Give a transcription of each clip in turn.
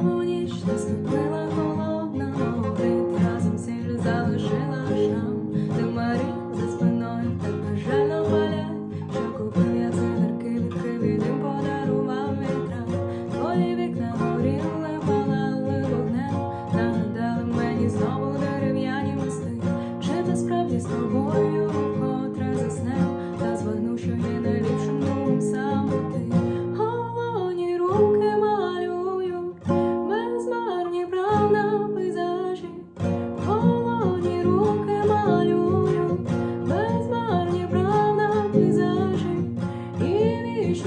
Знову ніч наступила холодна, разом сіль залишила де Марі за спиною так бажано палять, що купив я подарував вітрам. Твої вікна горіли, палали вогнем, нагадали мені знову дерев'яні мости. Чи справді з тобою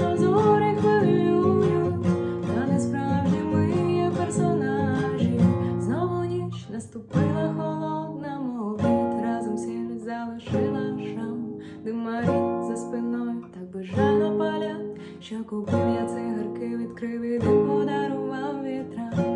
прозорих хвилюю, та не справді ми персонажі. Знову ніч наступила холодна, мовить разом сіль залишила шам, димарі за спиною так безжально палять, що купив я цигарки, відкрив і подарував вітрам.